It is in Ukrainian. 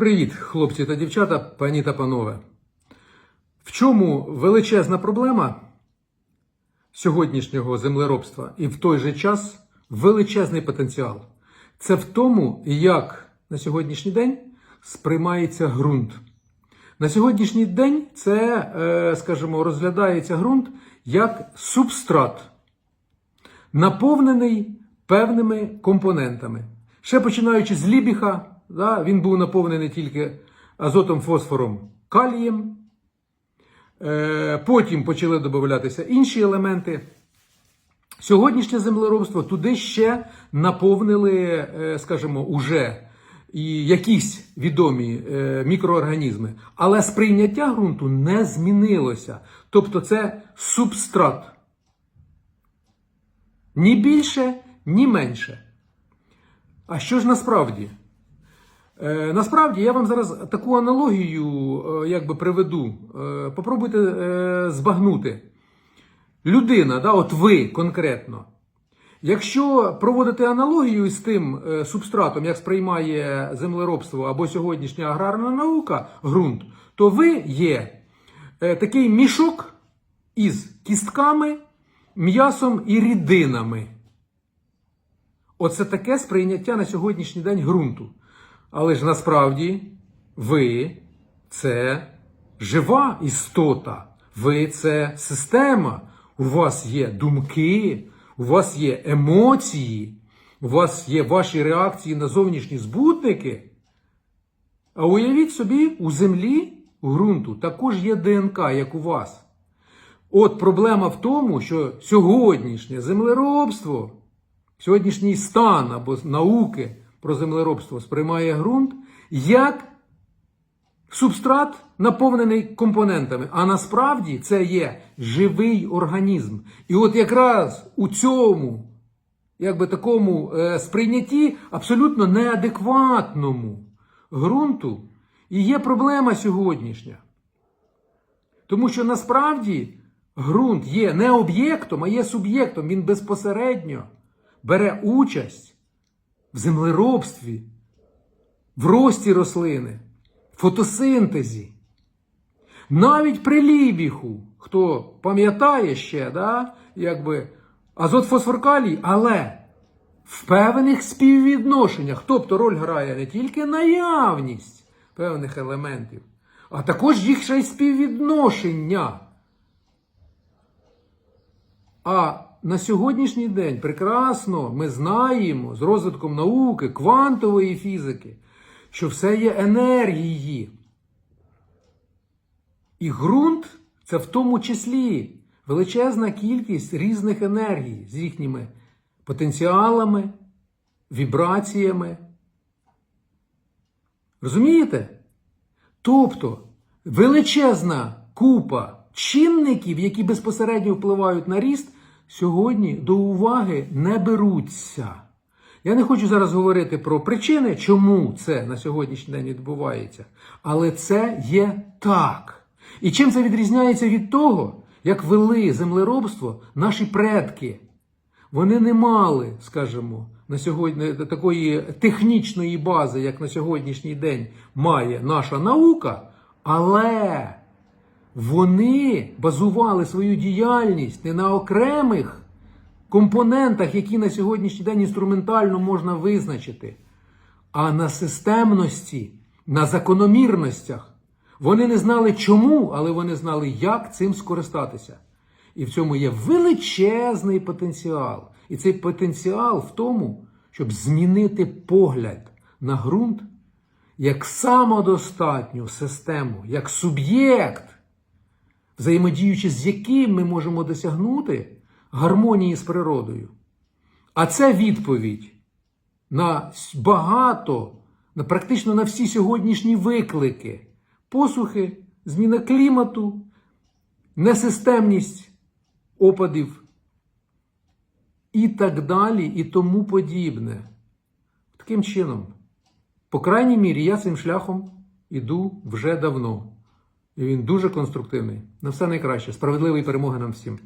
Привіт, хлопці та дівчата, пані та панове. В чому величезна проблема сьогоднішнього землеробства і в той же час величезний потенціал? Це в тому, як на сьогоднішній день сприймається ґрунт. На сьогоднішній день це, е, скажімо, розглядається ґрунт як субстрат, наповнений певними компонентами. Ще починаючи з Лібіха, да, він був наповнений тільки азотом, фосфором, калієм. Е, Потім почали додаватися інші елементи. Сьогоднішнє землеробство туди ще наповнили, е, скажімо, уже і якісь відомі е, мікроорганізми. Але сприйняття ґрунту не змінилося. Тобто це субстрат. Ні більше, ні менше. А що ж насправді? Е, насправді я вам зараз таку аналогію е, якби приведу. Е, попробуйте збагнути. Людина, да, от ви конкретно. Якщо проводити аналогію з тим субстратом, як сприймає землеробство або сьогоднішня аграрна наука, ґрунт, то ви є такий мішок із кістками, м'ясом і рідинами. Оце таке сприйняття на сьогоднішній день ґрунту. Але ж насправді ви це жива істота, ви це система. У вас є думки, у вас є емоції, у вас є ваші реакції на зовнішні збутники. А уявіть собі, у землі, у ґрунту, також є ДНК, як у вас. От проблема в тому, що сьогоднішнє землеробство, сьогоднішній стан або науки про землеробство сприймає ґрунт як субстрат, наповнений компонентами. А насправді це є живий організм. І от якраз у цьому, якби такому е, сприйнятті абсолютно неадекватному ґрунту і є проблема сьогоднішня. Тому що насправді ґрунт є не об'єктом, а є суб'єктом. Він безпосередньо бере участь в землеробстві, в рості рослини, фотосинтезі. Навіть при лібіху, хто пам'ятає ще, да, якби азот фосфор калій, але в певних співвідношеннях. Тобто роль грає не тільки наявність певних елементів, а також їх ще й співвідношення. А на сьогоднішній день прекрасно ми знаємо з розвитком науки, квантової фізики, що все є енергії. І ґрунт це в тому числі величезна кількість різних енергій з їхніми потенціалами, вібраціями. Розумієте? Тобто величезна купа чинників, які безпосередньо впливають на ріст, сьогодні до уваги не беруться. Я не хочу зараз говорити про причини, чому це на сьогоднішній день відбувається, але це є так. І чим це відрізняється від того, як вели землеробство наші предки? Вони не мали, скажімо, на сьогодні такої технічної бази, як на сьогоднішній день має наша наука, але вони базували свою діяльність не на окремих компонентах, які на сьогоднішній день інструментально можна визначити, а на системності, на закономірностях. Вони не знали чому, але вони знали, як цим скористатися. І в цьому є величезний потенціал. І цей потенціал в тому, щоб змінити погляд на ґрунт як самодостатню систему, як суб'єкт, взаємодіючи з яким ми можемо досягнути гармонії з природою. А це відповідь на багато, на практично на всі сьогоднішні виклики: посухи, зміна клімату, несистемність опадів і так далі, і тому подібне. Таким чином, по крайній мірі, я цим шляхом іду вже давно. Він дуже конструктивний. На все найкраще. Справедливої перемоги нам всім.